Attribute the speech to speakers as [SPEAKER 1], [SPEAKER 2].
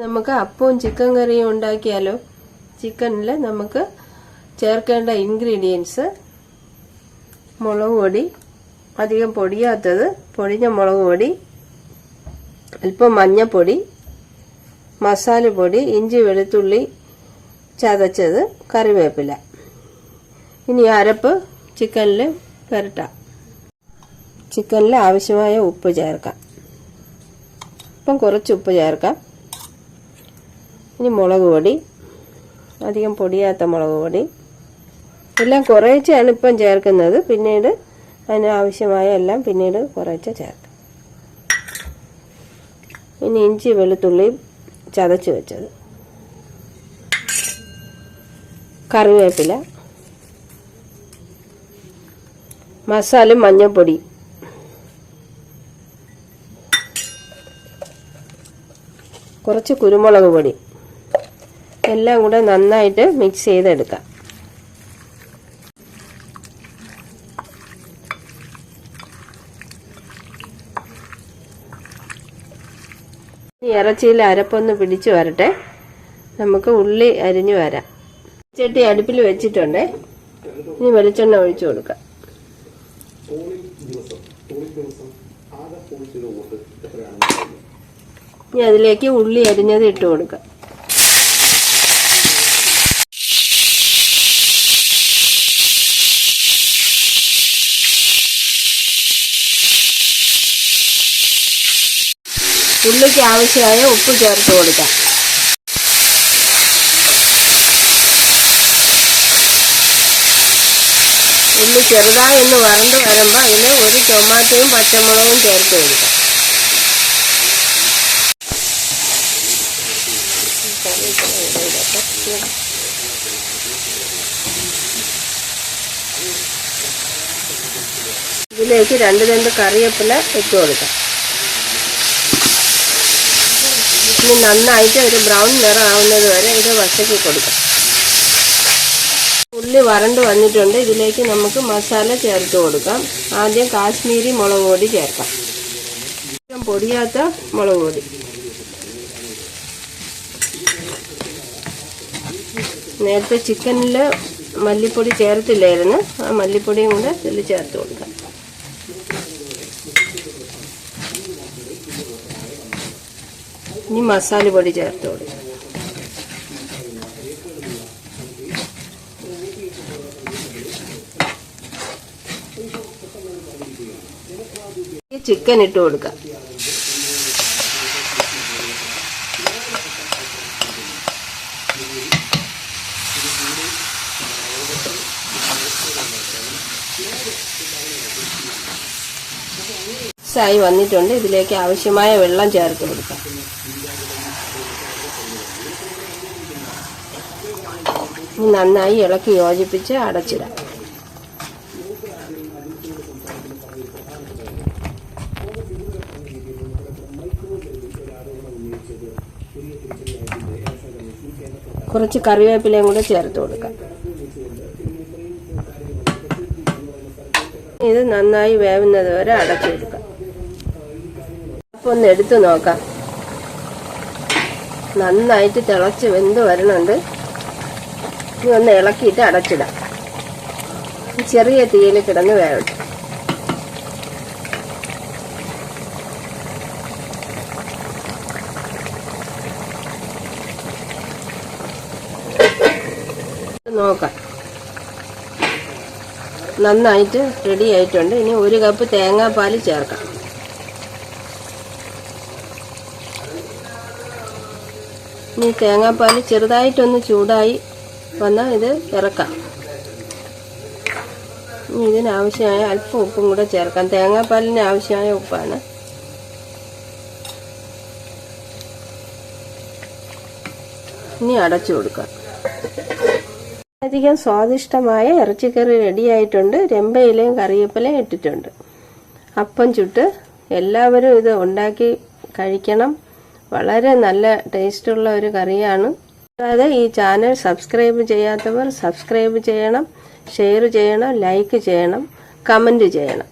[SPEAKER 1] നമുക്ക് അപ്പവും ചിക്കൻ കറിയും ഉണ്ടാക്കിയാലോ? ചിക്കനിൽ നമുക്ക് ചേർക്കേണ്ട ഇൻഗ്രീഡിയൻസ് മുളക് പൊടി അധികം പൊടിയാത്തത് പൊടിഞ്ഞ മുളക് പൊടി അല്പം മഞ്ഞപ്പൊടി മസാലപ്പൊടി ഇഞ്ചി വെളുത്തുള്ളി ചതച്ചത് കറിവേപ്പില. ഇനി അരപ്പ് ചിക്കനിൽ പുരട്ടാം. ചിക്കനിൽ ആവശ്യമായ ഉപ്പ് ചേർക്കാം. അപ്പം കുറച്ച് ഉപ്പ് ചേർക്കാം. ഇനി മുളക് പൊടി അധികം പൊടിയാത്ത മുളക് പൊടി. എല്ലാം കുറേച്ചാണ് ഇപ്പം ചേർക്കുന്നത്. പിന്നീട് അതിനാവശ്യമായ എല്ലാം പിന്നീട് കുറേച്ച ചേർക്കാം. ഇനി ഇഞ്ചി വെളുത്തുള്ളി ചതച്ച് വെച്ചത്. കറിവേപ്പില. മസാല മഞ്ഞൾപ്പൊടി. കുറച്ച് കുരുമുളക് പൊടി. എല്ലാം കൂടെ നന്നായിട്ട് മിക്സ് ചെയ്തെടുക്കാം. ഇറച്ചിയിൽ അരപ്പൊന്ന് പിടിച്ചു വരട്ടെ. നമുക്ക് ഉള്ളി അരിഞ്ഞു വരാം. ചട്ടി അടുപ്പിൽ വെച്ചിട്ടുണ്ട്. ഇനി വെളിച്ചെണ്ണ ഒഴിച്ചു കൊടുക്കാം. ഇനി അതിലേക്ക് ഉള്ളി അരിഞ്ഞത് ഇട്ട് കൊടുക്കാം. ഉള്ളിക്ക് ആവശ്യമായ ഉപ്പ് ചേർത്ത് കൊടുക്കാം. ഉള്ളി ചെറുതായി ഒന്ന് വരണ്ട് വരുമ്പോൾ അതിന് ഒരു ടൊമാറ്റോയും പച്ചമുളകും ചേർത്ത് കൊടുക്കാം. ഇതിലേക്ക് രണ്ട് രണ്ട് കറിവേപ്പില ഇട്ട് കൊടുക്കാം. ഇനി നന്നായിട്ട് ഒരു ബ്രൗൺ നിറം ആവുന്നത് വരെ ഇത് വശക്കി കൊടുക്കാം. ഉള്ളി വരണ്ട് വന്നിട്ടുണ്ട്. ഇതിലേക്ക് നമുക്ക് മസാല ചേർത്ത് കൊടുക്കാം. ആദ്യം കാശ്മീരി മുളക് പൊടി ചേർക്കാം. പൊടിയാത്ത മുളക് പൊടി. നേരത്തെ ചിക്കനിൽ മല്ലിപ്പൊടി ചേർത്തില്ലായിരുന്നു. ആ മല്ലിപ്പൊടിയും കൂടെ ഇതിൽ ചേർത്ത് കൊടുക്കാം. ഇനി മസാല പൊടി കൊടുക്കാം. ചിക്കൻ ഇട്ട് കൊടുക്കാം. ആയി വന്നിട്ടുണ്ട്. ഇതിലേക്ക് ആവശ്യമായ വെള്ളം ചേർത്ത് കൊടുക്കാം. നന്നായി ഇളക്കി യോജിപ്പിച്ച് അടച്ചിടാം. കുറച്ച് കറിവേപ്പിലയും കൂടെ ചേർത്ത് കൊടുക്കാം. ഇത് നന്നായി വേവുന്നത് വരെ അടച്ചെടുക്കാം. ഒന്ന് എടുത്തു നോക്കാം. നന്നായിട്ട് തിളച്ച് വെന്ത് വരണുണ്ട്. ഇനി ഒന്ന് ഇളക്കിയിട്ട് അടച്ചിടാം. ചെറിയ തീയിൽ കിടന്ന് വേവട്ടെ. നോക്കാം. നന്നായിട്ട് റെഡി ആയിട്ടുണ്ട്. ഇനി ഒരു കപ്പ് തേങ്ങാപ്പാൽ ചേർക്കാം. ഇനി തേങ്ങാപ്പാൽ ചെറുതായിട്ടൊന്ന് ചൂടായി വന്നാൽ ഇത് ഇറക്കാം. ഇനി ഇതിനാവശ്യമായ അല്പം ഉപ്പും കൂടെ ചേർക്കാം. തേങ്ങാപ്പാലിന് ആവശ്യമായ ഉപ്പാണ്. ഇനി അടച്ചു കൊടുക്കാം. അധികം സ്വാദിഷ്ടമായ ഇറച്ചിക്കറി റെഡിയായിട്ടുണ്ട് രമ്പയിലയും കറിവേപ്പിലയും ഇട്ടിട്ടുണ്ട്. അപ്പം ചുട്ട് എല്ലാവരും ഇത് ഉണ്ടാക്കി കഴിക്കണം. വളരെ നല്ല ടേസ്റ്റുള്ള ഒരു കറിയാണ്. കൂടാതെ ഈ ചാനൽ സബ്സ്ക്രൈബ് ചെയ്യാത്തവർ സബ്സ്ക്രൈബ് ചെയ്യണം ഷെയർ ചെയ്യണം ലൈക്ക് ചെയ്യണം കമന്റ് ചെയ്യണം.